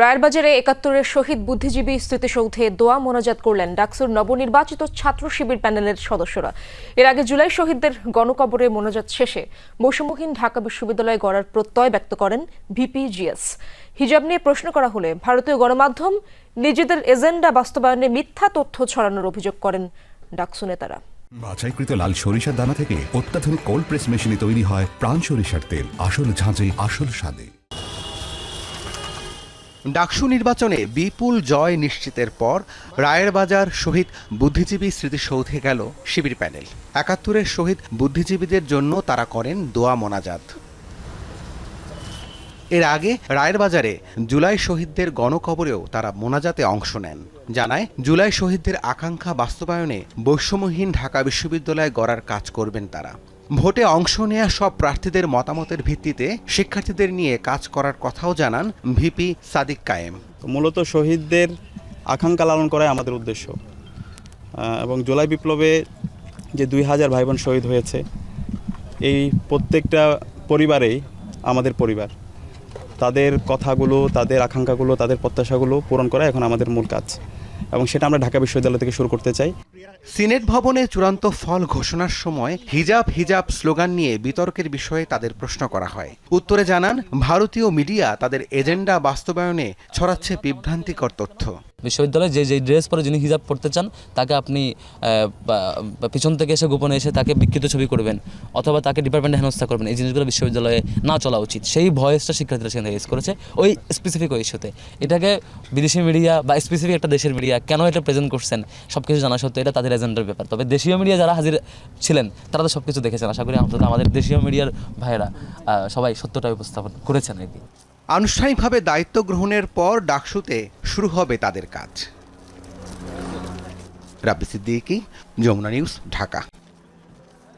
রায়েরবাজারে একাত্তরের শহীদ বুদ্ধিজীবী স্মৃতিসৌধে দোয়া মোনাজাত করলেন ডাকসুর নবনির্বাচিত ছাত্র শিবির প্যানেলের সদস্যরা। এর আগে জুলাই শহীদদের গণকবরে মোনাজাত শেষে বৈষম্যহীন ঢাকা বিশ্ববিদ্যালয় গড়ার প্রত্যয় ব্যক্ত করেন ভিপিজিএস। হিজাব নিয়ে প্রশ্ন করা হলে ভারতীয় গণমাধ্যম নিজেদের এজেন্ডা বাস্তবায়নে মিথ্যা তথ্য ছড়ানোর অভিযোগ করেন ডাকসু নেতারা। বাছাইকৃত লাল সরিষার দানা থেকে অত্যাধুনিক কোল্ড প্রেস মেশিনে তৈরি হয় প্রাণ সরিষার তেল। আসল ঝাঁঝে, আসল স্বাদে। ডাকসু নির্বাচনে বিপুল জয় নিশ্চিতের পর রায়ের বাজার শহীদ বুদ্ধিজীবী স্মৃতিসৌধে গেল শিবির প্যানেল। একাত্তরের শহীদ বুদ্ধিজীবীদের জন্য তারা করেন দোয়া মোনাজাত। এর আগে রায়ের বাজারে জুলাই শহীদদের গণকবরেও তারা মোনাজাতে অংশ নেন। জানায়, জুলাই শহীদদের আকাঙ্ক্ষা বাস্তবায়নে বৈষম্যহীন ঢাকা বিশ্ববিদ্যালয় গড়ার কাজ করবেন তারা। ভোটে অংশ নেওয়া সব প্রার্থীদের মতামতের ভিত্তিতে শিক্ষার্থীদের নিয়ে কাজ করার কথাও জানান ভিপি সাদিক কায়েম। মূলত শহীদদের আকাঙ্ক্ষা লালন করাই আমাদের উদ্দেশ্য। এবং জুলাই বিপ্লবে যে দুই হাজার ভাই বোন শহীদ হয়েছে, এই প্রত্যেকটা পরিবারেই আমাদের পরিবার। তাদের কথাগুলো, তাদের আকাঙ্ক্ষাগুলো, তাদের প্রত্যাশাগুলো পূরণ করা এখন আমাদের মূল কাজ। এবং সেটা আমরা ঢাকা বিশ্ববিদ্যালয় থেকে শুরু করতে চাই। সিনেট ভবনে চূড়ান্ত ফল ঘোষণার সময় হিজাব হিজাব স্লোগান নিয়ে বিতর্কের বিষয়ে তাদের প্রশ্ন করা হয়। উত্তরে জানান, ভারতীয় মিডিয়া তাদের এজেন্ডা বাস্তবায়নে ছড়াচ্ছে বিভ্রান্তিকর তথ্য। বিশ্ববিদ্যালয়ে যে যে ড্রেস পরে যিনি হিজাব পড়তে চান, তাকে আপনি পিছন থেকে এসে গোপনে এসে তাকে বিকৃত ছবি করবেন অথবা তাকে ডিপার্টমেন্টে হেনস্থা করবেন। এই জিনিসগুলো বিশ্ববিদ্যালয়ে না চলা উচিত। সেই ভয়েসটা শিক্ষার্থীরা সেখানে রেজ করেছে ওই স্পেসিফিক ওই ইস্যুতে এটাকে বিদেশি মিডিয়া বা স্পেসিফিক একটা দেশের মিডিয়া কেন এটা প্রেজেন্ট করছেন সব কিছু জানা সত্ত্বেও এটা তাদের এজেন্ডার ব্যাপার। তবে দেশীয় মিডিয়া যারা হাজির ছিলেন, তারা তো সব কিছু দেখেছেন। আশা করি অন্তত আমাদের দেশীয় মিডিয়ার ভাইয়েরা সবাই সত্যটা উপস্থাপন করেছেন আর কি আনুষ্ঠানিকভাবে দায়িত্ব গ্রহণের পর ডাকসুতে শুরু হবে তাদের কাজ। রাব্বি সিদ্দিকি, যমুনা নিউজ, ঢাকা।